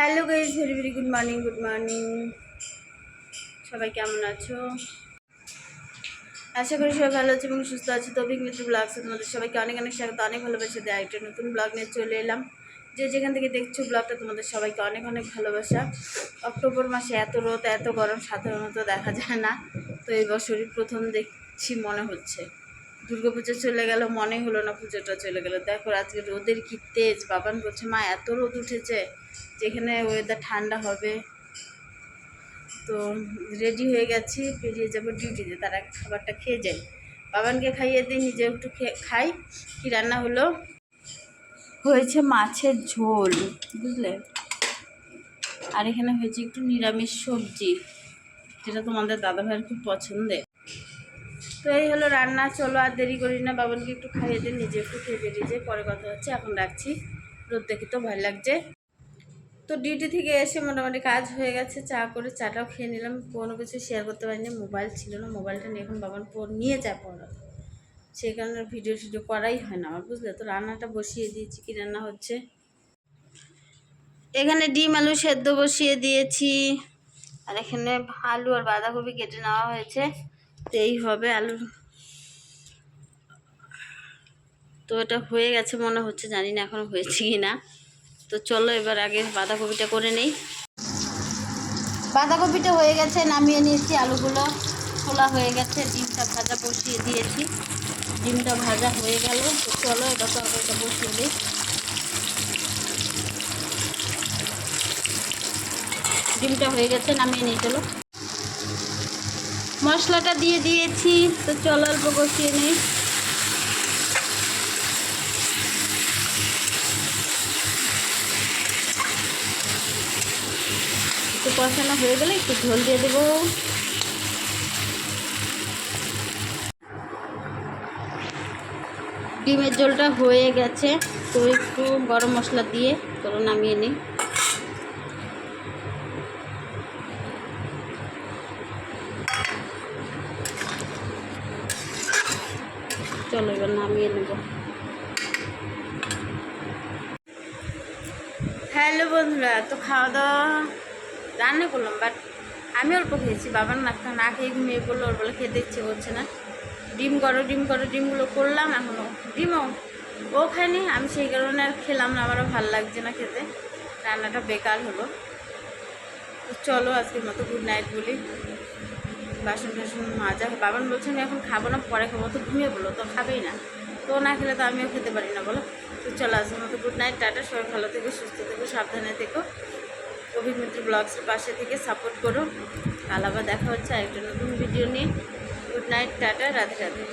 Hello guys very very good morning good morning. সবাই কেমন আছো? আশা করি সবাই ভালো আছে এবং সুস্থ আছে। তো অভিক মিত্র ব্লগসে তোমাদের সবাইকে অনেক অনেক স্বাগত, অনেক ভালোবাসা দেয় একটা নতুন ব্লগ নিয়ে চলে এলাম। যে যেখান থেকে দেখছ ব্লগটা তোমাদের সবাইকে অনেক অনেক ভালোবাসা। অক্টোবর মাসে এত রোদ, এত গরম, সাধারণত দেখা যায় না। তো এই বছরই প্রথম দেখছি মনে হচ্ছে। দুর্গাপুজো চলে গেল, মনে হলো না পুজোটা চলে গেল। দেখো আজকে রোদের কি তেজ, বাবান বলছে, মা, এত রোদ উঠেছে যেখানে ওয়েদার ঠান্ডা হবে। তো রেডি হয়ে গেছি, বেরিয়ে যাব ডিউটিতে তার খাবারটা খেয়ে যাই। বাবানকে খাইয়ে দিই, নিজে একটু খাই, কি রান্না হলো? হয়েছে মাছের ঝোল, বুঝলে? আর এখানে হয়েছে একটু নিরামিষ সবজি, যেটা তোমাদের দাদাভাইয়ের খুব পছন্দের। তো এই হলো রান্না, চলো আর দেরি করি না, বাবানকে একটু খাইয়ে দিই নিজে একটু খেয়ে বেরিয়ে যাই পরে কথা হচ্ছে, এখন রাখছি। রোদ দেখি তো ভয় লাগছে। তো ডিউটি থেকে এসে মোটামুটি কাজ হয়ে গেছে, চা করে চাটাও খেয়ে নিলাম। কোনো কিছু শেয়ার করতে পারিনি মোবাইল ছিল না মোবাইলটা নিয়ে এখন বাবান নিয়ে যায় পড়া। সেই কারণে ভিডিও টিডিও করাই হয় না আমার, বুঝলে? তো রান্নাটা বসিয়ে দিয়েছি, কি রান্না হচ্ছে? এখানে ডিম, আলু সেদ্ধ বসিয়ে দিয়েছি। আর এখানে আলু আর বাঁধাকপি কেটে নেওয়া হয়েছে। এই হবে আলু। তো এটা হয়ে গেছে মনে হচ্ছে, জানি না এখনও হয়েছে কি না তো চলো এবার আগে বাঁধাকপিটা করে নেই। বাঁধাকপিটা হয়ে গেছে, নামিয়ে নিয়েছি আলুগুলো। খোলা হয়ে গেছে, ডিমটা ভাজা বসিয়ে দিয়েছি। ডিমটা ভাজা হয়ে গেল, তো চলো এবার তরকারিটা বসিয়ে দিই। ডিমটা হয়ে গেছে, নামিয়ে নিয়ে চলো। মশলাটা দিয়ে দিয়েছি, তো চলো অল্প কষিয়ে নিই। একটু কষানো হয়ে গেলে একটু ঝোল দিয়ে দেবো। ডিমের ঝোলটা হয়ে গেছে, তো একটু গরম মশলা দিয়ে চলো নামিয়ে নিই। চলো, এবার নামিয়ে নেব। হ্যালো বন্ধুরা, তো খাওয়া দাওয়া রান্না করলাম বাট আমি অল্প খেয়েছি বাবার না না খেয়ে ঘুমিয়ে পড়ল, ওর বলে খেতে ইচ্ছে করছে না। ডিম করো ডিম করো, ডিমগুলো করলাম এখনও ডিমও ও খায়নি, আমি সেই কারণে আর খেলাম না, আমারও ভালো লাগছে না খেতে। রান্নাটা বেকার হলো। চলো, আজকের মতো গুড নাইট বলি। বাসন টাসন মাজা। বাবান বলছে, আমি এখন খাব না, পরে খাব। তো ঘুমিয়ে বলো তো খাবেই না। তো না খেলে তো আমিও খেতে পারি না, বলো। তো চলো, আজকের মতো গুড নাইট টাটা, সবাই ভালো থেকো, সুস্থ থেকো, সাবধানে থেকো। অভিমিত্র ব্লগসের পাশে থেকে সাপোর্ট করো। আলাবা দেখা হচ্ছে আরেকটা নতুন ভিডিও নিয়ে। Good night tata, Radhe Radhe.